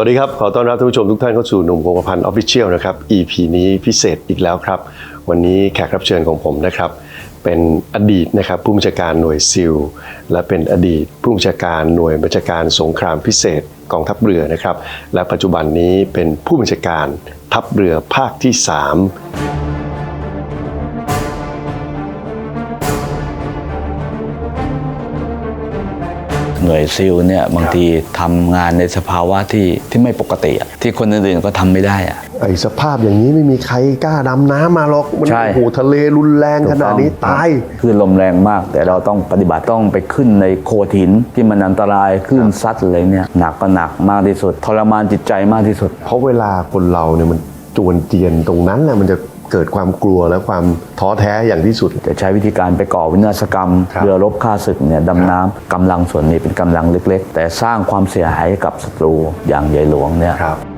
สวัสดีครับ ขอต้อนรับท่านผู้ชมทุกท่านเข้าสู่หนุ่มคงกระพันออฟฟิเชียลนะครับ EP นี้พิเศษอีกแล้วครับ วันนี้แขกรับเชิญของผมนะครับ เป็นอดีตนะครับผู้บัญชาการหน่วยซิล และเป็นอดีตผู้บัญชาการหน่วยบัญชาการสงครามพิเศษกองทัพเรือนะครับ และปัจจุบันนี้เป็นผู้บัญชาการทัพเรือภาคที่ 3 หน่วยซิลเนี่ยบางทีทำงานในสภาวะที่ที่ไม่ปกติอะที่คนอื่นๆก็ทำไม่ได้อะไอ้สภาพอย่างนี้ไม่มีใครกล้าดำน้ำมาหรอกมันใช่โอ้โหทะเลรุนแรงขนาดนี้ถูกต้องตายคลื่นลมแรงมาก แต่เราต้องปฏิบัติต้องไปขึ้นในโขดหินที่มันอันตรายคลื่นซัดอะไรเนี่ยหนักก็หนักมากที่สุดทรมานจิตใจมากที่สุด เพราะเวลาคนเราเนี่ยมันจวนเจียนตรงนั้นแหละมันจะ เกิดความกลัวและความท้อแท้อย่างที่สุด จะใช้วิธีการไปก่อวินาศกรรม ครับ เรือรบฆ่าศึกเนี่ยดำน้ำกำลังส่วนนี้เป็นกำลังเล็ก ๆ แต่สร้างความเสียหายให้กับศัตรูอย่างใหญ่หลวงเนี่ย ครับ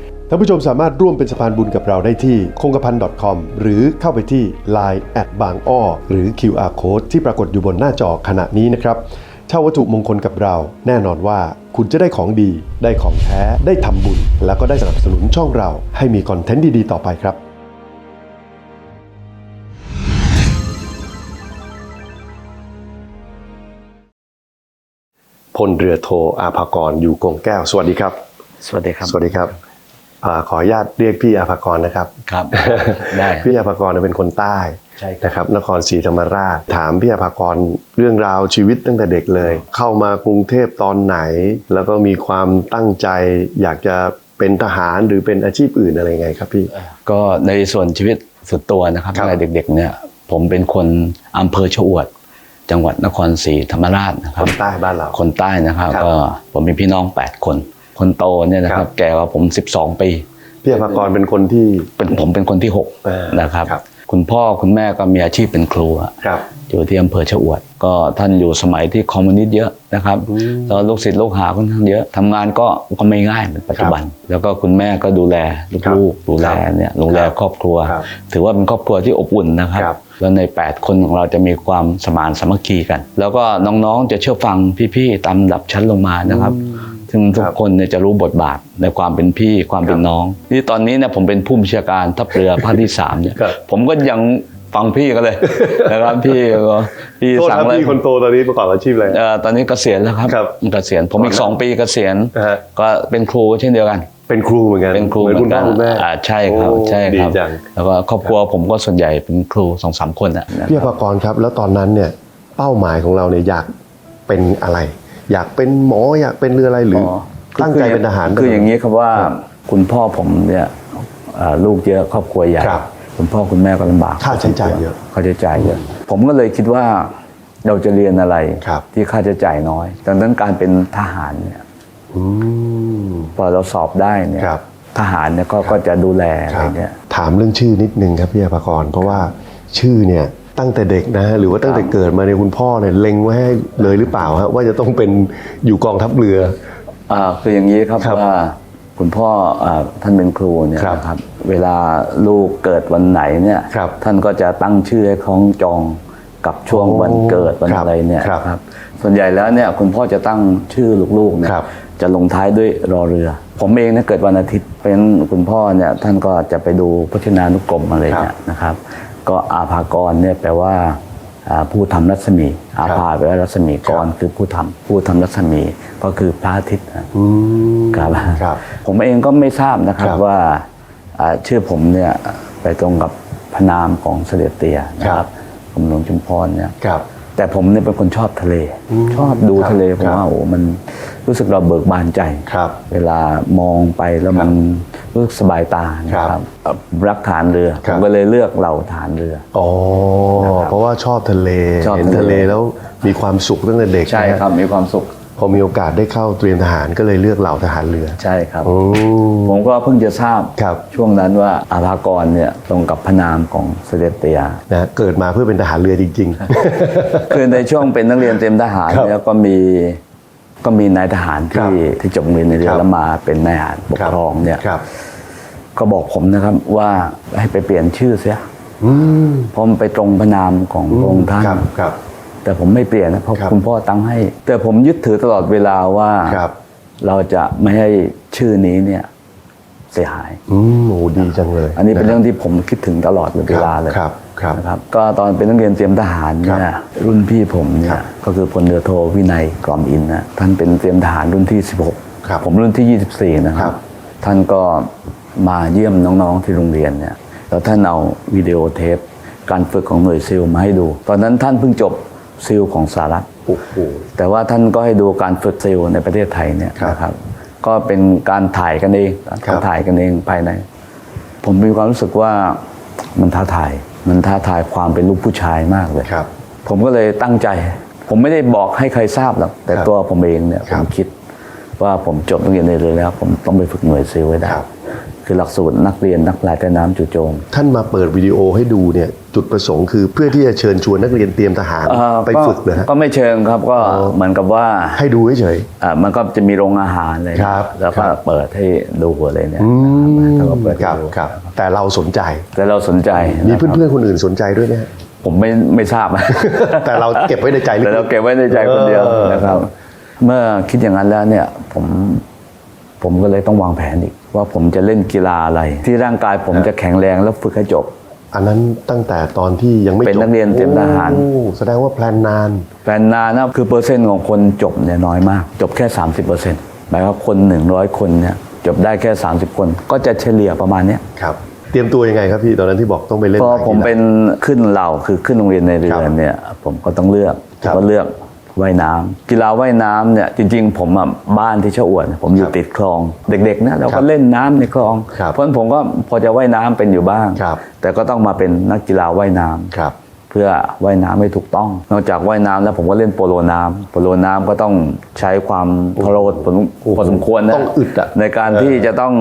ท่านผู้ชมสามารถร่วมเป็นสะพานบุญกับเราได้ที่คงกระพัน .com หรือเข้าไปที่ Line แอดบางอ้อหรือ QR Code ที่ปรากฏอยู่บนหน้าจอขณะนี้นะครับเช่าวัตถุมงคลกับเรา แน่นอนว่าคุณจะได้ของดี ได้ของแท้ ได้ทำบุญ แล้วก็ได้สนับสนุนช่องเรา ให้มีคอนเทนต์ดีๆ ต่อไปครับพลเรือโทอาภากรอยู่กงแก้ว สวัสดีครับ สวัสดีครับ สวัสดีครับอา ขออนุญาตเรียกพี่อาภากรนะครับครับได้พี่อาภากรเป็นคนใต้ใช่ครับนะครับนครศรีธรรมราชถามพี่อาภากรเรื่องราวชีวิตตั้งแต่เด็กเลย เข้ามากรุงเทพตอนไหน แล้วก็มีความตั้งใจอยากจะเป็นทหารหรือเป็นอาชีพอื่นอะไรไงครับพี่ ก็ในส่วนชีวิตส่วนตัวนะครับครับตั้งแต่เด็กๆเนี่ยผมเป็นคนอำเภอชะอวด จังหวัดนครศรีธรรมราชนะคครับนใต้บ้านเราคนใต้นะครับครับก็ผมมีพี่น้อง 8 คน คนโตเนี่ยนะคครัรับบแก่กว่าผม 12 ปีพี่อาภากรเป็นคนที่เป็นผมเป็นคนที่อ่า6นะครับครับ คุณพ่อคุณแม่ก็มีอาชีพเป็นครูอะครับอยู่ที่อำเภอชะอวด ก็ท่านอยู่สมัยที่คอมมิวนิสต์เยอะนะครับอืมแล้วลูกศิษย์ลูกหาค่อนข้างเยอะทำงานก็ก็ไม่ง่ายเหมือนปัจจุบัน แล้วก็คุณแม่ก็ดูแลครับลูกๆดูแลเนี่ยดูแลครับครอบครัวครับถือว่าเป็นครอบครัวที่อบอุ่นนะครับครับ แล้วใน 8 คนของเราจะมีความสมานสามัคคีกัน แล้วก็น้องๆจะเชื่อฟังพี่ๆตามระดับชั้นลงมานะครับ ซึ่งทุกครับคนเนี่ยจะรู้บทบาทในความเป็นพี่ความเป็นน้องนี่ตอนนี้เนี่ยผมเป็นผู้บัญชาการทัพเรือภาคที่สามเนี่ยครับผมก็ยังฟังพี่กันเลยนะครับพี่ก็พี่โทษสั่งครับเลยพี่คนโตตอนนี้ประกอบอาชีพอะไรเอ่อตอนนี้เกษียณแล้วครับครับเกษียณผมอีกสองปีเกษียณนะฮะก็เป็นครูเช่นเดียวกัน เป็นครูเหมือนกันเป็นครูเหมือนคุณพ่อคุณแม่อ่าใช่ครับโอ้ใช่ครับดีจังแล้วก็ครอบครัวผมก็ส่วนใหญ่เป็นครูสองสามคนอะนะพี่ครับอภากรครับ แล้วตอนนั้นเนี่ยเป้าหมายของเราเนี่ยอยากเป็นอะไร อยากเป็นหมออยากเป็นเรืออะไรหรืออตั้งใจเป็นทหารคืออย่างนี้ครับว่าคุณพ่อผมเนี่ยเอ่อลูกเยอะครอบครัวใหญ่ครับคุณพ่อคุณแม่ก็ลำบากค่าใช้จ่ายเยอะค่าใช้จ่ายเยอะ ผมก็เลยคิดว่าเราจะเรียนอะไรครับที่ค่าใช้จ่ายน้อยดังนั้นการเป็นทหารเนี่ยอืมพอเราสอบได้เนี่ยครับทหารเนี่ยก็ก็จะดูแลอะไรเนี่ยถามเรื่องชื่อนิดนึงครับพี่อภากรเพราะว่าชื่อเนี่ย ตั้งแต่เด็กนะหรือว่าตั้งแต่เกิดมาเนี่ยคุณพ่อเนี่ยเล็งไว้ให้เลยหรือเปล่าฮะว่าจะต้องเป็นอยู่กองทัพเรืออ่าคืออย่างนี้ครับครับว่าคุณพ่ออ่าท่านเป็นครูเนี่ยครับนะครับเวลาลูกเกิดวันไหนเนี่ยครับท่านก็จะตั้งชื่อให้คล้องจองกับช่วงโอ้วันเกิดวันครับอะไรเนี่ยครับครับส่วนใหญ่แล้วเนี่ยคุณพ่อจะตั้งชื่อลูกๆเนี่ยครับจะลงท้ายด้วยรอเรือ ผมเองเนี่ยเกิดวันอาทิตย์เป็นคุณพ่อเนี่ยท่านก็จะไปดูพจนานุกรมอะไรเนี่ยนะครับ ก็อาภากรเนี่ยแปลว่าอ่าผู้ทำรัศมี อาภาแปลว่ารัศมีกรคือผู้ทำผู้ทำรัศมีก็คือพระอาทิตย์นะอืมครับครับผมเองก็ไม่ทราบนะครับครับว่าอ่าชื่อผมเนี่ยไปตรงกับพระนามของเสด็จเตี่ยนะคครัรับบกรมหลวงชุมพรเนี่ยครับแต่ผมเนี่ยเป็นคนชอบทะเลอืมชอบดูครับทะเลผมครับว่าโอ้โหมันรู้สึกเราเบิกบานใจครับเวลามองไปแล้วมัน รู้สึกสบายตานะคครัรับบเอ่อรักฐานเรือครัผบมก็เลยเลือกเหล่าฐานเรืออ๋อเพราะว่าชอบทะเลชอบเห็นทะทะเลเลแล้วมีความสุขตั้งแต่เด็กใช่นะฮะครับมีความสุขพอมีโอกาสได้เข้าเตรียมทหารก็เลยเลือกเหล่าทหารเรือใช่ครับโอ้ผมก็เพิ่งจะทราบครับช่วงนั้นว่าอาภากรเนี่ยตรงกับพระนามของเสด็จเตียนะเกิดมาเพื่อเป็นทหารเรือจริงคือในช่วงเป็นนักเรียนเตรียมทหารครับเนี่ยก็มี ก็มีนายทหารครัที่บที่จบโรงเรียนในเรืคอรับแล้วมาเป็นนายทหารปๆกครองเนี่ยครับก็บอกผมนะครับว่าให้ไปเปลี่ยนชื่อเสียอืมเพราะมันไปตรงพระนามของพระองค์ท่านครับครับแต่ผมไม่เปลี่ยนนะเพราะครับคุณพ่อตั้งให้ แต่ผมยึดถือตลอดเวลาว่าครับเราจะไม่ให้ชื่อนี้เนี่ยเสียหาย อืมโอ้ดีจังเลย อันนี้เป็นเรื่องที่ผมคิดถึงตลอดเวลาเลยครับ ครับนะครับ ก็ตอนเป็นนักเรียนเตรียมทหารเนี่ครัยบรุ่นพี่ผมเนี่ครัยบก็คือพลเรือโทวินัยกรอมอินทร์นะท่านเป็นเตรียมทหารรุ่นที่ 16ครับผมรุ่นที่ 24 นะคครัรับบท่านก็มาเยี่ยมน้องๆที่โรงเรียนเนี่ยแล้วท่านเอาวิดีโอเทปการฝึกของหน่วยซิลมาให้ดู ตอนนั้นท่านเพิ่งจบซิลของสหรัฐโอ้โหแต่ว่าท่านก็ให้ดูการฝึกซิลในประเทศไทยเนี่ยครับนะครับก็เป็นการถ่ายกันเองครับการถ่ายกันเองภายใน ผมมีความรู้สึกว่ามันท้าทาย มันท้าทายความเป็นลูกผู้ชายมากเลยครับ ผมก็เลยตั้งใจ ผมไม่ได้บอกให้ใครทราบหรอกแต่ครับตัวผมเองเนี่ยคผรับมคิดว่าผมจบนักเรียนในเรือแล้ว ผมต้องไปฝึกหน่วยซิลไว้ได้ ครับคือหลักสูตรนักเรียนนักปลายใต้น้ำจู่โจม ท่านมาเปิดวิดีโอให้ดูเนี่ยจุดประสงค์คือเพื่อที่จะเชิญชวนนักเรียนเตรียมทหารเอ่อไปฝึกเลยฮะ ก็ไม่เชิงครับก็เหมือนกับว่าให้ดูเฉย อ่ามันก็จะมีโรงอาหารเลยครับแล้วก็ครับ เปิดให้ดูหัวเลยเนี่ยๆอืแล้วก็มเปิดคให้รับดูครับ แต่เราสนใจ แต่เราสนใจมีะครับเพื่อนๆคนอื่นสนใจด้วยไหมฮะผมไม่ไม่ทราบ แต่เราเก็บไว้ในใจลึกๆแต่เราเก็บไว้ในใจคนเดียวเออนะครับ เมื่อคิดอย่างนั้นแล้วเนี่ย ผม ผมก็เลยต้องวางแผนอีก ว่าผมจะเล่นกีฬาอะไร ที่ร่างกายผมจะแข็งแรงแล้วฝึกให้จบ อันนั้นตั้งแต่ตอนที่ยังไม่เป็นจบนักเรียนเตรียมทหาร โอ้แสดงว่าแพลนนานแฟนนานนะคือเปอร์เซ็นต์ของคนจบเนี่ยน้อยมาก จบแค่ 30เปอร์เซ็นต์หมายความว่าคน 100 คนเนี่ยจบได้แค่ 30 คน ก็จะเฉลี่ยประมาณเนี้ย ครับ เตรียมตัวยังไงครับพี่ตอนนั้นที่บอกต้องไปเล่นพอหลายผมกีฬาเป็นขึ้นเหล่าคือขึ้นโรงเรียนในเรืครัอบเนี่ย ผมก็ต้องเลือกครับ ก็เลือก ว่ายน้ำกีฬาว่ายน้ำเนี่ยจริง ๆ ผมอะบ้านที่ชะอวดผมอยู่ครับติดคลอง เด็กๆนะเราครัก็บเล่นน้ำในคลองครับเพราะฉะนั้นผมก็พอจะว่ายน้ำเป็นอยู่บ้างครับแต่ก็ต้องมาเป็นนักกีฬาว่ายน้ำครับเพื่อว่ายน้ำให้ถูกต้อง นอกจากว่ายน้ำแล้วผมก็เล่นโปโลน้ำโปโลน้ำก็ต้องใช้ความพโรดพอสมพอสมควรนะต้องอึดอะในการที่จะต้อง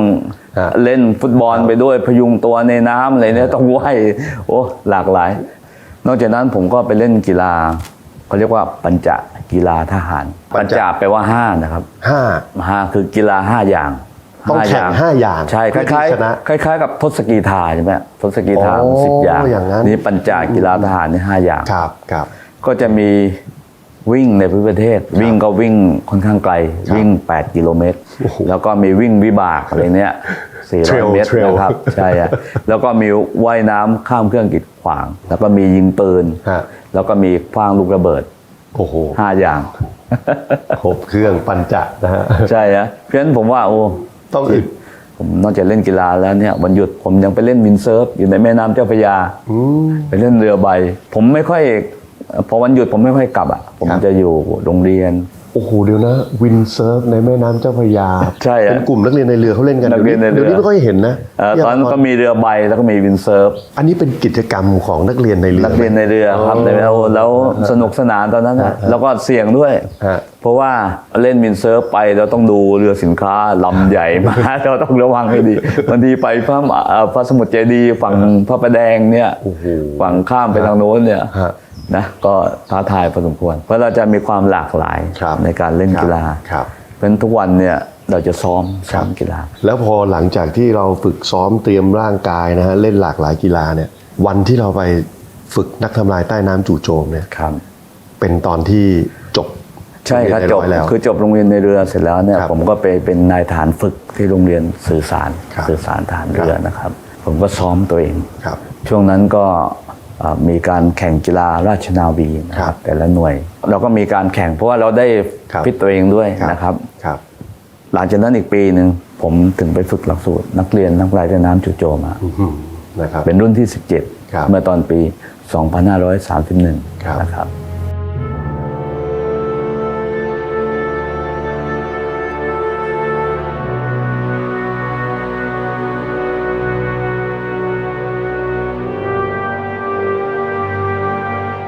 ฮะเล่นฟุตบอลไปด้วยพยุงตัวในน้ำอะไรเนี่ยต้องว่ายโอ้หลากหลาย นอกจากนั้นผมก็ไปเล่นกีฬา เขาเรียกว่าปัญจกีฬาทหาร ปัปัญญจ จแปลว่าห้านะครับห้าห้าคือกีฬาห้าอย่างต้องแข่งห้าอย่างใช่คเพื่อที่ล้ายชนะ ๆคล้าย ๆ กับทศกีฬาใช่ไหมทศกีฬาอ๋อสิบอย่างอย่างนั้น นี่ปัญจกีฬาทหารนี่ห้าอย่าง ครับครับ ก็จะมีวิ่งในพื้นประเทศ วิ่งก็วิ่งค่อนข้างไกลครับวิ่ง 8 กิโลเมตร โอ้โหแล้วก็มีวิ่งวิบากอะไรเนี้ย Trail 400 เมตร Trail นะครับใช่อะแล้วก็มีว่ายน้ำข้ามเครื่องกีดขวาง แล้วก็มียิงปืนฮะแล้วก็มีคว้างลูกระเบิดโอ้โห5อย่างครบเครื่องปัญจะนะฮะใช่อะเพราะฉะนั้นผมว่าโอ้ต้องอึดผมนอกจากเล่นกีฬาแล้วเนี่ยวันหยุดผมยังไปเล่นวินเซิร์ฟอยู่ในแม่น้ำเจ้าพระยาอืมไปเล่นเรือใบ ผมไม่ค่อยพอวันหยุดผมไม่ค่อยกลับอะผมครับจะอยู่โรงเรียน โอ้โหเดี๋ยวนะวินเซิร์ฟในแม่น้ำเจ้าพระยาใช่อะเป็นกลุ่มนักเรียนในเรือเขาเล่นกันนักเรียนในเรือเดี๋ยวนี้ไม่ค่อยเห็นนะเอ่อพี่ตอนนั้นภพรก็มีเรือใบแล้วก็มีวินเซิร์ฟ อันนี้เป็นกิจกรรมของนักเรียนในเรือนักเรียนในเรือครับอ๋อแล้วแล้วสนุกสนานตอนนั้นนะแล้วก็เสี่ยงด้วย ฮะ เพราะว่าเล่นวินเซิร์ฟไปเราต้องดูเรือสินค้าลำใหญ่มาก เราต้องระวังให้ดีบางทีไปพระมหาเอ่อพระสมุทรเจดีย์ฝั่งพระประแดงเนี่ยโอ้โหฝั่งข้ามไปทางโน้นเนี่ยฮะ นะก็ท้าทายพอสมควร เพราะเราจะมีความหลากหลายครับในการเล่นกีฬาครับเพราะฉะนั้นทุกวันเนี่ยเราจะซ้อมซ้อมกีฬา แล้วพอหลังจากที่เราฝึกซ้อมเตรียมร่างกายนะฮะเล่นหลากหลายกีฬาเนี่ยวันที่เราไปฝึกนักทำลายใต้น้ำจู่โจมเนี่ยครับเป็นตอนที่จบใช่ครับเยนจได้บอยแล้วคือจบโรงเรียนในเรือเสร็จแล้วเนี่ยครับผมก็ไปเป็นนายฐานฝึกที่โรงเรียนสื่อสารครับสื่อสารฐานเรือนะครับ ผมก็ซ้อมตัวเองครับช่วงนั้นก็เอ่อ มีการแข่งกีฬาราชนาวีนะคครัรับบแต่ละหน่วย เราก็มีการแข่งเพราะว่าเราได้ครับฟิตตัวเองด้วยนะครับครับ หลังจากนั้นอีกปีหนึ่งผมถึงไปฝึกหลักสูตร นักเรียนนักปลายใต้น้ำจู่โจมมาอื้อหือนะครับเป็นรุ่นที่ครับ17 เมื่อตอนปี 2531ครับนะครับ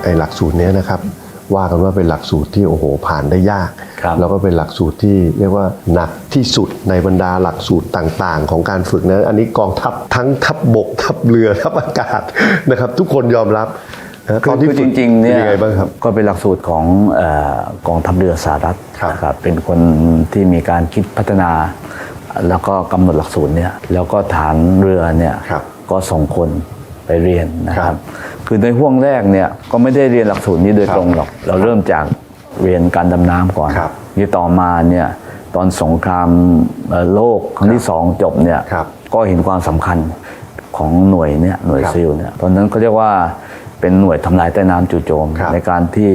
ไอหลักสูตรเนี้ยนะครับว่ากันว่าเป็นหลักสูตรที่โอ้โหผ่านได้ยากครับแล้วก็เป็นหลักสูตรที่เรียกว่าหนักที่สุดในบรรดาหลักสูตรต่างๆ ของการฝึกนะอันนี้กองทัพทั้งทัพบกทัพเรือทัพอากาศนะครับ ทุกคนยอมรับนะคือตอนที่คือฝึจกริงๆเนี่ยป็ยังไงบ้างครับก็เป็นหลักสูตรของเออกองทัพเรือสหรัฐครับนะครับเป็นคนที่มีการคิดพัฒนา แล้วก็กำหนดหลักสูตรเนี่ยแล้วก็ฐานเรือเนี่ยครับก็ส่งคนไปเรียนนะคครัรับบ คือในห่วงแรกเนี่ยก็ไม่ได้เรียนหลักสูตรนี้โดยครับตรงหรอก เราเริ่มจากเรียนการดำน้ำก่อนครับนี่ต่อมาเนี่ยตอนสงครามเอ่อโลกครั้งที่สองจบเนี่ยครับก็เห็นความสำคัญของหน่วยเนี่ยหน่วยครับซิลเนี่ยตอนนั้นเขาเรียกว่า เป็นหน่วยทำลายใต้น้ำจู่โจม ครับในการที่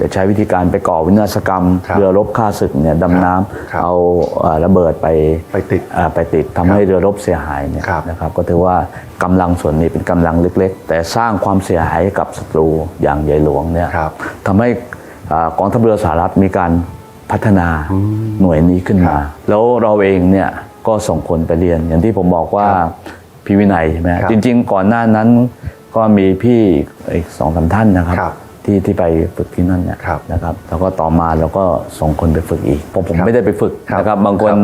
จะใช้วิธีการไปก่อวินาศกรรม ครับเรือรบฆ่าศึกเนี่ยดำน้ครับำเอาเอ่อระเบิดไปไปติดอ่าไปติดทำให้เรือรบเสียหายเนี่ยครับ นะครับ ก็ถือว่ากำลังส่วนนี้เป็นกำลังเล็ก ๆ แต่สร้างความเสียหายให้กับศัตรูอย่างใหญ่หลวงเนี่ย ครับ ทำให้อ่ากองทัพเรือสหรัฐมีการพัฒนาหน่วยนี้ขึ้นมา แล้วเราเองเนี่ยก็ส่งคนไปเรียนอย่างที่ผมบอกว่าครับพี่วินัยใช่ไหมครับจริง ๆ ก่อนหน้านั้น ก็มีพี่อีกสองสามท่านนะครับ ครับที่ที่ไปฝึกที่นั่นเนี่ยครับนะครับ แล้วก็ต่อมาเราก็ส่งคนไปฝึกอีกผมผมครับไม่ได้ไปฝึกครับนะครับ บางคนครับ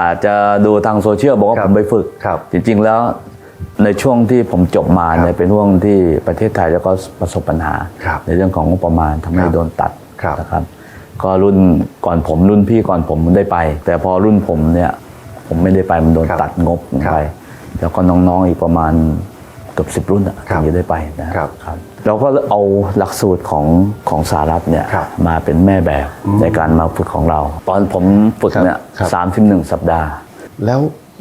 อาจจะดูทางโซเชียลบอกว่าครับผมไปฝึก ครับจริง ๆ แล้วในช่วงที่ผมจบมาครับเนี่ยเป็นช่วงที่ประเทศไทยแล้วก็ประสบปัญหา ครับในเรื่องของงบประมาณทำให้ครับโดนตัดครับ นะครับ ก็รุ่นก่อนผมรุ่นพี่ก่อนผมได้ไป แต่พอรุ่นผมเนี่ยผมไม่ได้ไปมันโดนครับตัดงบครับไป แล้วก็น้องๆอีกประมาณเกือบสิบรุ่นอะครัถึบงจะได้ไปนะครับครับเราก็เอาหลักสูตรของของสหรัฐเนี่ยครับมาเป็นแม่แบบในการมาฝึกของเรา ตอนผมฝึกเนี่ยครับ สามสิบหนึ่งสัปดาห์ แล้ว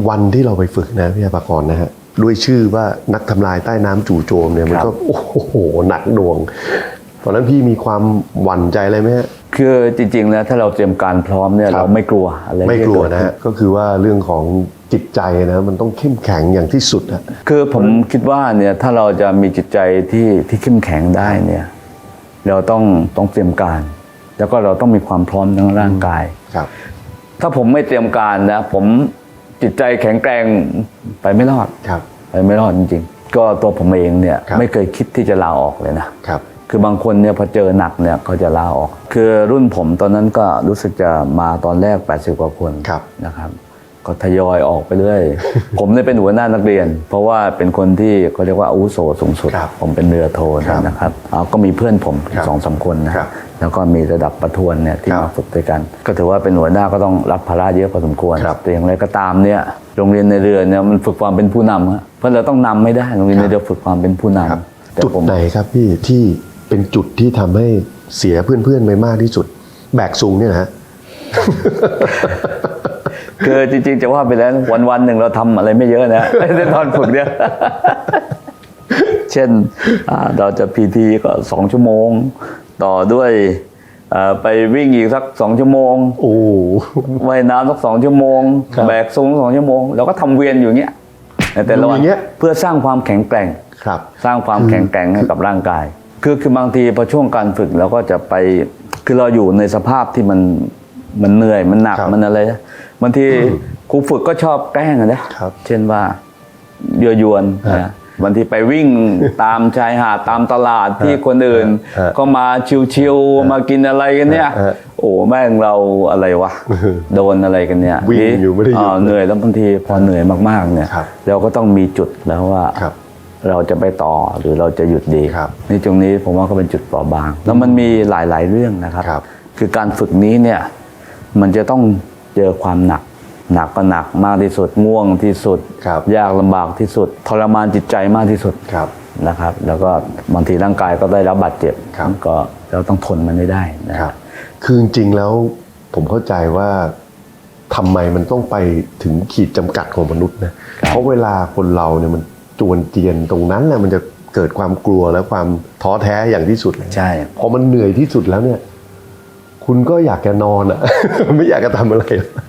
วันที่เราไปฝึกนะพี่อาภากรนะฮะด้วยชื่อว่านักทำลายใต้น้ำจู่โจมเนี่ยมันครับก็โอ้โหหนักหน่วงตอนนั้นพี่มีความหวั่นใจอะไรไหมฮะ คือจริงๆแล้วถ้าเราเตรียมการพร้อมเนี่ยครับ เราไม่กลัวอะไรไม่ที่กลัวเดนะขึ้ฮะก็คือว่าเรื่องของจิตใจนะมันต้องเข้มแข็งอย่างที่สุดอะคือผมคิดว่าเนี่ยถ้าเราจะมีจิตใจที่ที่เข้มแข็งได้เนี่ย เราต้องต้องเตรียมการ แล้วก็เราต้องมีความพร้อมทั้งร่างกาย ครับ ถ้าผมไม่เตรียมการนะผมจิตใจแข็งแกร่งไปไม่รอดครับ ไปไม่รอดจริงๆ ก็ตัวผมเองเนี่ยครับ ไม่เคยคิดที่จะลาออกเลยนะครับ คือบางคนเนี่ยพอเจอหนักเนี่ยเขาจะลาออก คือรุ่นผมตอนนั้นก็รู้สึกจะมาตอนแรก 80 กว่าคนครับ นะครับ ก็ทยอยออกไปเรื่อย ผมเนี่ยเป็นหัวหน้านักเรียน เพราะว่าเป็นคนที่เขาเรียกว่าอาวุโสสูงสุด ครับผมเป็นเรือโทครับนะครับเอาก็มีเพื่อนผมครับสองสามคนนะครับ แล้วก็มีระดับประทวนเนี่ยที่ครับมาฝึกด้วยกัน ก็ถือว่าเป็นหัวหน้าก็ต้องรับภาระเยอะพอสมควร ครับแต่อย่างไรก็ตามเนี่ยโรงเรียนในเรือเนี่ยมันฝึกความเป็นผู้นำฮะเพราะเราต้องนำไม่ได้โรงเรียนในเรือฝึกความเป็นผู้นำครับ แต่จุดผม ไหนครับพี่ที่ เป็นจุดที่ทำให้เสียเพื่อนๆไปมากที่สุด แบกสูงเนี่ยนะฮะคือจริงๆ จะว่าไปแล้ววันวันๆหนึ่งเราทำอะไรไม่เยอะนะในตอนฝึกเนี่ยเช่นอ่าเราจะพีทีก็สองชั่วโมง ต่อด้วยเอ่อไปวิ่งอีกสักสองชั่วโมงโอ้ว่ายน้ำสักสองชั่วโมงครับแบกสูงสองชั่วโมงเราก็ทำเวียนอยู่อย่างเงี้ยในแต่ละวันอยู่อย่างเงี้ยเพื่อสร้างความแข็งแกร่งครับสร้างความแข็งแกร่งให้กับร่างกาย คือคือบางทีพอช่วงการฝึกเราก็จะไป คือเราอยู่ในสภาพที่มันมันเหนื่อยมันหนักครับมันอะไรนะบางทีครูฝึกก็ชอบแกล้งอะนะครับเช่นว่าเยอยวนฮะนะบางทีไปวิ่งตามชายหาดตามตลาดที่คนอื่นฮะก็มาชิวๆมากินอะไรกันเนี่ยฮะโอ้แม่งเราอะไรวะโดนอะไรกันเนี่ยวิ่งอยู่ไม่ได้หยุดาเหนื่อยแล้วบางทีพอเหนื่อยมากๆเนี่ยครับเราก็ต้องมีจุดแล้วว่าครับ เราจะไปต่อหรือเราจะหยุดดีครับนี่ตรงนี้ผมว่าก็เป็นจุดเปราะบาง แล้วมันมีหลาย ๆ เรื่องนะครับครับคือการฝึกนี้เนี่ยมันจะต้องเจอความหนัก หนักก็หนักมากที่สุดง่วงที่สุดครับยากลำบากที่สุด ทรมานจิตใจมากที่สุดครับนะครับ แล้วก็บางทีร่างกายก็ได้รับบาดเจ็บครับก็เราต้องทนมันให้ได้นะครับ คือจริงๆแล้วผมเข้าใจว่าทำไมมันต้องไปถึงขีดจำกัดของมนุษย์นะเพราะเวลาคนเราเนี่ยมัน จวนเจียนตรงนั้นแหละมันจะเกิดความกลัวและความท้อแท้อย่างที่สุดเลยใช่พอมันเหนื่อยที่สุดแล้วเนี่ย คุณก็อยากจะนอนอะ ไม่อยากจะทำอะไร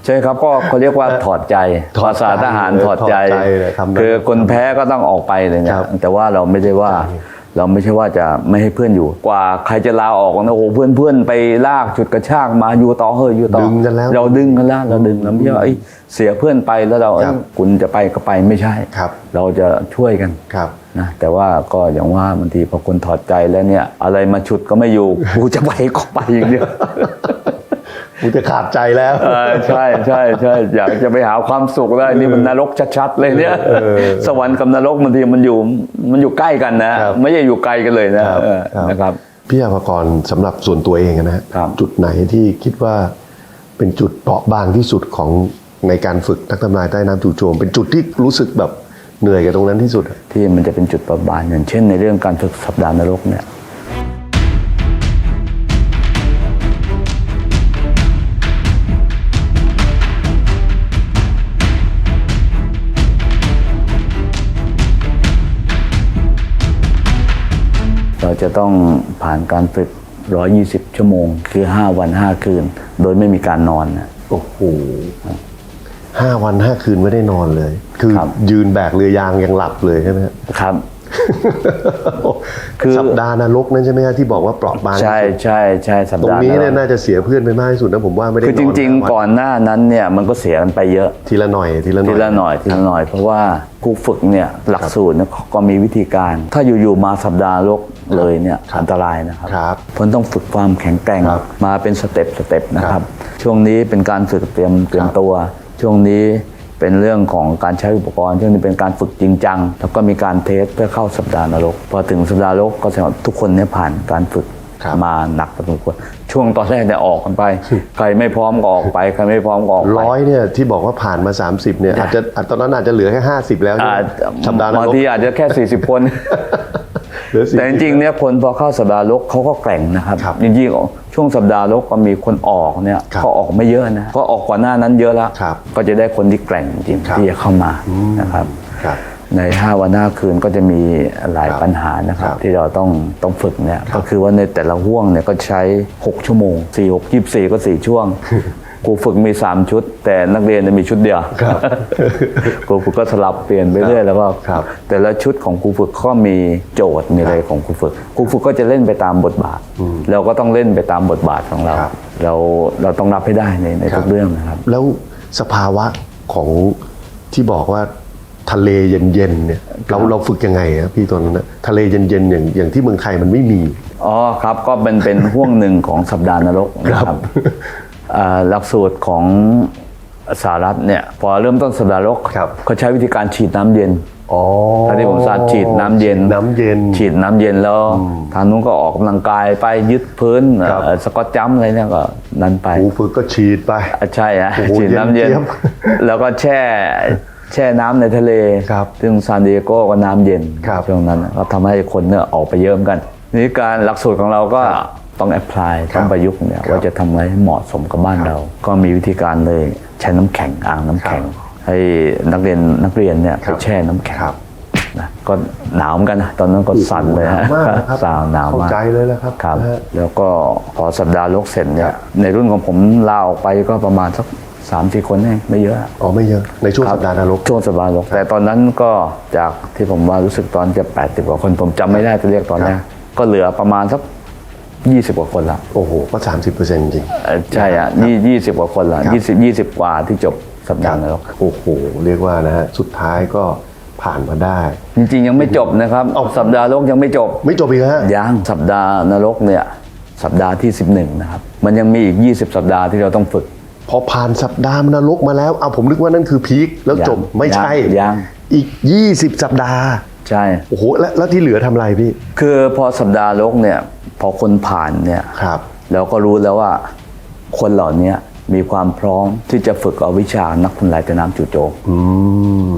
ใช่ครับก็เขาเรียกว่าถอดใจถอดภาษาทหารใจถอดใจถอดใจเลยคำนั้นคือคนแพ้ก็ต้องออกไปเลยเนี่คยรับแต่ว่าเราไม่ได้ว่าใช่ เราไม่ใช่ว่าจะไม่ให้เพื่อนอยู่ กว่าใครจะลาออกนะโอ้โหเพื่อนเพื่อนๆไปลากจุดกระชากมาอยู่ต่อเฮ้ยอยู่ต่อดึงกันแล้วเราดึงกันแล้วเราดึงเราไม่ใช่ว่าเอ้ยเสียเพื่อนไปแล้วเราเอ้ยครับคุณจะไปก็ไปไม่ใช่ครับ เราจะช่วยกันครับ นะแต่ว่าก็อย่างว่าบางทีพอคนถอดใจแล้วเนี่ย อะไรมาฉุดก็ไม่อยู่ กูจะไปก็ไปอย่างเดียว กูจะขาดใจแล้วเออใช่ใช่ใช่อยากจะไปหาความสุขแล้วนี่มันนรกชัดๆเลยเนี่ยสวรรค์กับนรกบางทีมันอยู่มันอยู่ใกล้กันนะครับไม่ใช่อยู่ไกลกันเลยนะครับเออครับนะครับพี่อาภากรสำหรับส่วนตัวเองนะฮะครับจุดไหนที่คิดว่าเป็นจุดเปราะบางที่สุดของในการฝึกนักทำลายใต้น้ำจู่โจม เป็นจุดที่รู้สึกแบบเหนื่อยกับตรงนั้นที่สุดอะที่มันจะเป็นจุดประบานอย่างเช่นในเรื่องการฝึกสัปดาห์นรกเนี่ย เราจะต้องผ่านการฝึก 120 ชั่วโมง คือ 5 วัน 5 คืน โดยไม่มีการนอนนะโอ้โหห้าวันห้าคืนไม่ได้นอนเลย คือครับ ยืนแบกเรือยางยังหลับเลยใช่ไหมฮะครับ คือสัปดาห์นรกนั่นใช่ไหมฮะที่บอกว่าเปราะบางที่ใช่สุดใช่ใช่สัปตรงดาห์นี้ละเนี่ยน่าจะเสียเพื่อนไปมากที่สุดนะผมว่าไม่ได้คือจนอนริงห้าวันๆก่อนหน้านั้นเนี่ยมันก็เสียกันไปเยอะทีละหน่อยทีละหน่ทีอยละหน่อยทีละหน่อยเพราะว่าครูฝึกเนี่ยหลักสูตรเนี่ยเขาก็มีวิธีการ ถ้าอยู่ๆมาสัปดาห์ลกเลยเนี่ยอันตรายนะครับครับเพราะต้องฝึกความแข็งแกร่งครับมาเป็นสเต็ปสเต็ปนะคครัรับบช่วงนี้เป็นการฝึกเตรียมเตรียมครับตัว ช่วงนี้ เป็นเรื่องของการใช้อุปกรณ์ช่วงนี้เป็นการฝึกจริงจัง แล้วก็มีการเทสเพื่อเข้าสัปดาห์นรก พอถึงสัปดาห์นรกก็แสดงว่าทุกคนเนี่ยผ่านการฝึกครับ มาหนักพอสมควรช่วงตอนแรกเนี่ยออกกันไป ใครไม่พร้อมก็ออกไปใครไม่พร้อมก็ออกไปร้อยเนี่ยที่บอกว่าผ่านมา 30เนี่ยอาจจะอาจตอนนั้นอาจจะเหลือแค่ 50 แล้วใช่ไหมอาจสัปดาห์นบางรก ทีอาจจะแค่ 40 คนเหลือ แต่จริงๆเนี่ยคนพอเข้าสัปดาห์ลกเขาก็แกร่งนะครับครับจริงๆช่วงสัปดาห์ลกก็มีคนออกเนี่ยครับก็ออกไม่เยอะนะก็ออกกว่าหน้านั้นเยอะแล้วครับก็จะได้คนที่แกร่งจริงครับที่จะเข้ามานะครับครับใน 5 วัน5คืนก็จะมีหลายครับปัญหานะครับครับ ที่เราต้องต้องฝึกเนี่ยก็คือว่าในแต่ละห่วงเนี่ยก็ใช้ 6 ชั่วโมง 4 6 24 ก็ 4 ช่วง ครูฝึกมี3ชุด แต่นักเรียนเนี่ยมีชุดเดียวครับครูฝึกก็สลับเปลี่ยนไปเรื่อยแล้วก็ครับ แต่ละชุดของครูฝึกก็มีโจทย์มีอะไรของครูฝึกครูฝึกก็จะเล่นไปตามบทบาท เราก็ต้องเล่นไปตามบทบาทของเราครับเราเราต้องรับให้ได้ในในทุกเรื่องนะครับ แล้วสภาวะของที่บอกว่าทะเลเย็นๆเนี่ยเราเราฝึกยังไงครับพี่ตอนนั้นนะทะเลเย็นๆอย่างอย่างที่เมืองไทยมันไม่มีอ๋อครับก็เป็นเป็นห่วงหนึ่งของสัปดาห์นรกนะครับอ่า หลักสูตรของสหรัฐเนี่ยพอเริ่มต้นสัปดาห์นรกครับเขาใช้วิธีการฉีดน้ำเย็นอ๋อท่านที่ผมทราบฉีดน้ำเย็น ฉีดน้ำเย็นฉีดน้ำเย็นแล้วทางนู้นก็ออกกำลังกายไปยึดพื้นครับเอ่อสกอตจัมป์อะไรเนี่ยก็นั้นไปครูฝึกก็ฉีดไปอะใช่ฮะโอ้โหฉีดน้ำเย็นเย็นเจี๊ยบแล้วก็แช่แช่น้ำในทะเลครับซึ่งซานดิเอโกก็น้ำเย็นครับช่วงนั้นก็ทำให้คนเนี่ยออกไปเยอะเหมือนกันนี่การหลักสูตรของเราก็ ต้องแอพพลายต้องประยุกต์เนี่ยว่าจะทำอะไรให้เหมาะสมกับบ้านเรา ก็มีวิธีการเลยใช้น้ำแข็งอ่างน้ำแข็ง ให้นักเรียนนักเรียนเนี่ยครัไปบแช่น้ำแข็งครับนะก็หนาวเหมือนกันนะตอนนั้นก็สั่นเลยหฮะนาวมากนะครับสาวหนาวเข้ามากใจเลยแล้วครับครับนะฮะแล้วก็พอสัปดาห์ลกเสร็จเนี่ครัยบในรุ่นของผมลาออกไปก็ประมาณสักสามสี่คนเองไม่เยอะอ๋อไม่เยอะในช่วงครับสัปดาห์นรกช่วงสัปดาห์ลกแต่ตอนนั้นก็จากที่ผมว่ารู้สึกตอนจะแปดสิบกว่าคนผมจำไม่ได้ตัวเลขตอนนี้ครับก็เหลือประมาณสัก ยี่สิบกว่าคนละโอ้โห ก็สามสิบเปอร์เซ็นต์จริง เอ่อใช่อะยี่ยี่สิบกว่าคนละครับ ยี่สิบยี่สิบกว่าที่จบสัปดาห์นรกโอ้โห เรียกว่านะฮะ สุดท้ายก็ผ่านมาได้ จริง ๆ ยังไม่จบนะครับ เอาสัปดาห์ลกยังไม่จบไม่จบอีกฮะ ยังสัปดาห์นรกเนี่ยสัปดาห์ที่ 11 นะครับ มันยังมีอีก 20 สัปดาห์ที่เราต้องฝึก พอผ่านสัปดาห์นรกมาแล้วเอาผมนึกว่านั่นคือพีคแล้วยังจบไม่ใช่ยังยัง อีก 20 สัปดาห์ ใช่ โอ้โห แล้วแล้วที่เหลือทำอะไรพี่ คือพอสัปดาห์ลกเนี่ย พอคนผ่านเนี่ยครับเราก็รู้แล้วว่าคนเหล่านี้มีความพร้อมที่จะฝึกเอาวิชานักทำลายแต่น้ำจู่โจมอืม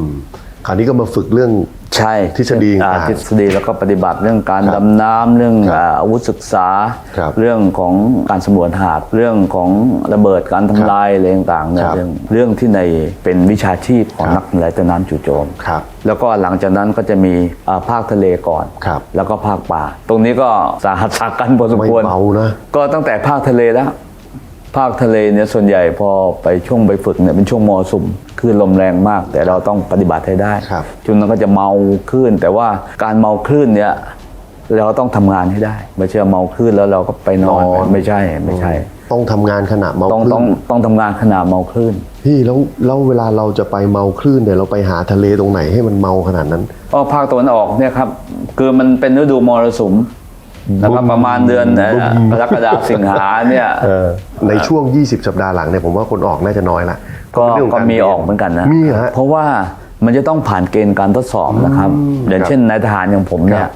คราวนี้ก็มาฝึกเรื่อง ใช่ทฤษฎีอ่าต่างๆทฤษฎีแล้วก็ปฏิบัติเรื่องการครับดำน้ำเรื่องครับอ่าอาวุธศึกษาครับเรื่องของการสำรวจหาดเรื่องของระเบิดการทำลายอะไรต่างๆเนี่ยครับเรื่องเรื่องที่ในเป็นวิชาชีพของครับนักทำลายแต่น้ำจู่โจมครับแล้วก็หลังจากนั้นก็จะมีอ่าภาคทะเลก่อนครับแล้วก็ภาคป่า ตรงนี้ก็สาหัสสากันพอสมไม่ควรเบานะก็ตั้งแต่ภาคทะเลแล้วภาคทะเลเนี่ยส่วนใหญ่พอไปช่วงไปฝึกเนี่ยเป็นช่วงมอสุม คลื่นลมแรงมาก แต่เราต้องปฏิบัติให้ได้ครับ จุดนั้นก็จะเมาคลื่น แต่ว่าการเมาคลื่นเนี่ยเราต้องทำงานให้ได้ ไม่ใช่เมาคลื่นแล้วเราก็ไปนอนนอน ไม่ใช่ไม่ใช่ ต้องทำงานขณะเมาต้องคลื่ต้องนต้องทำงานขณะเมาคลื่นพี่แล้วแล้วเวลาเราจะไปเมาคลื่นเนี่ยเราไปหาทะเลตรงไหนให้มันเมาขนาดนั้นเพราะภาคตะวันออกเนี่ยครับคือมันเป็นฤดูมรสุม นะครับประมาณเดือนเอ่อกรกฎาคมสิงหาเนี่ยเออในช่วง 20 สัปดาห์หลังเนี่ยผมว่าคนออกน่าจะน้อยละก็เป็นเรื่องขก็งารมีออกเหมือนกันนะมีเหรอฮะเพราะว่ามันจะต้องผ่านเกณฑ์การทดสอบนะครับอย่างครับเช่นนายทหารอย่างผมเนี่ครัยบ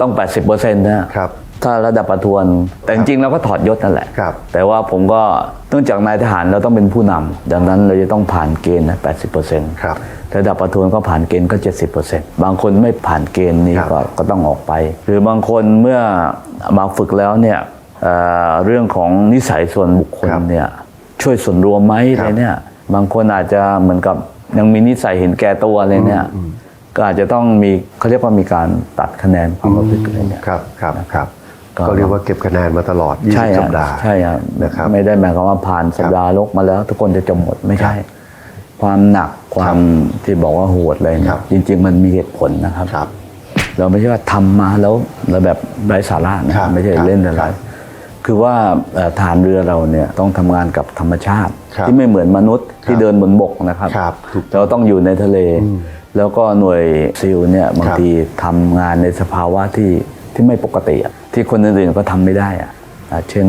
ต้อง 80%นะครับ ถ้าระดับประทวน แต่จริงๆเราก็ถอดยศนั่นแหละ ครับ แต่ว่าผมก็เนื่องจากนายทหารเราต้องเป็นผู้นำดังนั้นเราจะต้องผ่านเกณฑ์นะ80%ครับระดับประทวนก็ผ่านเกณฑ์ก็70%บางคนไม่ผ่านเกณฑ์นี้ครับก็ก็ต้องออกไป หรือบางคนเมื่อมาฝึกแล้วเนี่ยเอ่อเรื่องของนิสัยส่วนบุคคลครับเนี่ยช่วยส่วนรวมไหมครัอะไรบเนี่ย บางคนอาจจะเหมือนกับยังมีนิสัยเห็นแก่ตัวอะไรเนี่ยก็อาจจะต้องมีเขาเรียกว่ามีการตัดคะแนนความประพฤติอะไรเนี่ยครับครับครับ ก็ก็เรียกว่าเก็บคะแนนมาตลอดใช่20ฮะสัปดาห์ใช่ครับนะครับไม่ได้หมายความว่าผ่านสัปดาห์ลกมาแล้ว ทุกคนจะจมหมดไม่ใช่ ความหนักความที่บอกว่าโหดเลยคเนี่รัยบจริง ๆ มันมีเหตุผลนะครับครับเราไม่ใช่ว่าทำมาแล้วเราแบบไร้สาระนะครับไม่ใช่ครับเล่นอะไรครับคือว่าเอ่อฐานเรือเราเนี่ยต้องทำงานกับธรรมชาติครับที่ไม่เหมือนมนุษย์ที่ครับเดินบนบกนะครับครับถูกต้องเราต้องอยู่ในทะเล แล้วก็หน่วยซิลเนี่ยบางครับทีทำงานในสภาวะที่ที่ไม่ปกติอะ ที่คนอื่นๆก็ทำไม่ได้อะอะเช่น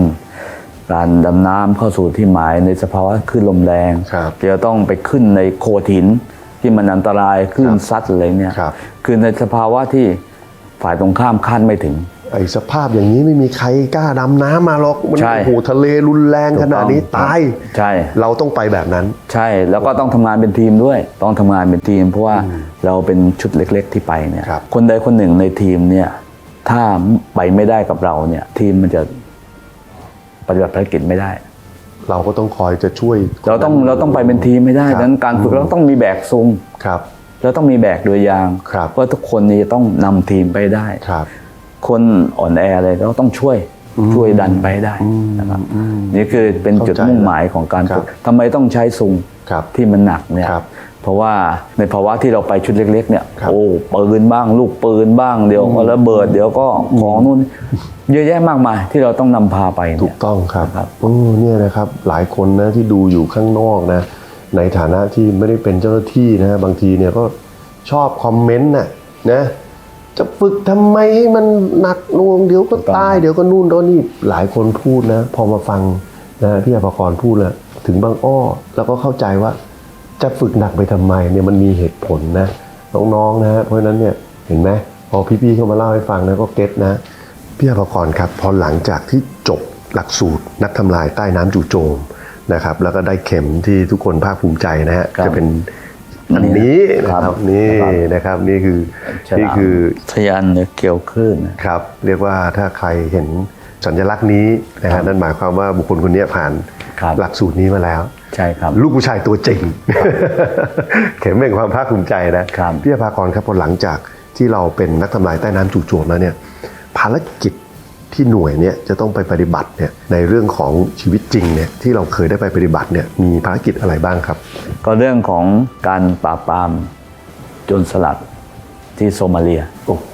การดำน้ำเข้าสู่ที่หมายในสภาวะคลื่นลมแรงครับจะต้องไปขึ้นในโขดหินที่มันอันตรายคลื่นซัดอะไรเนี่ยครับคือในสภาวะที่ฝ่ายตรงข้ามคาดไม่ถึงไอ้สภาพอย่างนี้ไม่มีใครกล้าดำน้ำมาหรอกมันใช่โอ้โหทะเลรุนแรงขนาดนี้ถูกต้องตายใช่ เราต้องไปแบบนั้น ใช่แล้วก็ต้องทำงานเป็นทีมด้วย ต้องทำงานเป็นทีม เพราะว่าเราเป็นชุดเล็ก ๆ ที่ไปเนี่ยครับคนใดคนหนึ่งในทีมเนี่ย ถ้าไปไม่ได้กับเราเนี่ย ทีมมันจะปฏิบัติภารกิจไม่ได้ เราก็ต้องคอยจะช่วย เราต้องเราต้องไปเป็นทีมไม่ได้ครับดังนั้นการฝึกเราต้องมีแบกซุงครับเราต้องมีแบกเรือยางครับเพราะทุกคนนี่จะต้องนำทีมไปได้ครับ คนอ่อนแออะไรเราต้องช่วยช่วยดันไปให้ได้นะครับนี่คือเป็นจุดเข้าใจมุ่งหมายของการครับฝึกทำไมต้องใช้ซุงครับที่มันหนักเนี่ยค รับเพราะว่าในภาวะที่เราไปชุดเล็กๆเนี่ยครับโอ้ปืนบ้าง ลูกปืนบ้างเดี๋ยวก็ระเบิด เดี๋ยวก็ของนู่นเยอะแยะมากมายที่เราต้องนำพาไปถูเนี่กยต้องครับครับโอ้เนี่ยนะครับหลายคนนะที่ดูอยู่ข้างนอกนะในฐานะที่ไม่ได้เป็นเจ้าหน้าที่นะบางทีเนี่ยก็ชอบคอมเมนต์น่ะนะจะฝึกทำไมให้มันหนักหน่วงเดี๋ยวก็ตายเดี๋ยวก็นู่นโดนนี่หลายคนพูดนะ พอมาฟังนะพี่อภกรพูดแล้วถึงบางอ้อ แล้วก็เข้าใจว่า จะฝึกหนักไปทำไมเนี่ยมันมีเหตุผลนะน้องๆนะฮะเพราะฉะนั้นเนี่ยเห็นไหมพอพี่ๆเข้ามาเล่าให้ฟังนะก็เก็ตนะพี่อภกรครับพอหลังจากที่จบหลักสูตรนักทำลายใต้น้ำจู่โจมนะครับ แล้วก็ได้เข็มที่ทุกคนภาคภูมิใจนะฮะครับจะเป็นอันนี้นะคครัรับบนี่ครับนะครับนี่คือฉลามนี่คือทะยานเหนือเกี่ยวคลื่นนะครับ เรียกว่าถ้าใครเห็นสัญลักษณ์นี้นะฮะนั่นหมายความว่าบุคคลคนนี้ผ่านครับหลักสูตรนี้มาแล้ว ใช่ครับ ลูกผู้ชายตัวจริง เข็มแห่งความภาคภูมิใจนะครับพี่อภากรครับพอหลังจากที่เราเป็นนักทำลายใต้น้ำจู่โจมแล้วเนี่ยภารกิจที่หน่วยเนี่ยจะต้องไปปฏิบัติเนี่ยในเรื่องของชีวิตจริงเนี่ยที่เราเคยได้ไปปฏิบัติเนี่ยมีภารกิจอะไรบ้างครับ ก็เรื่องของการปราบปรามโจรสลัดที่โซมาเลียโอ้โห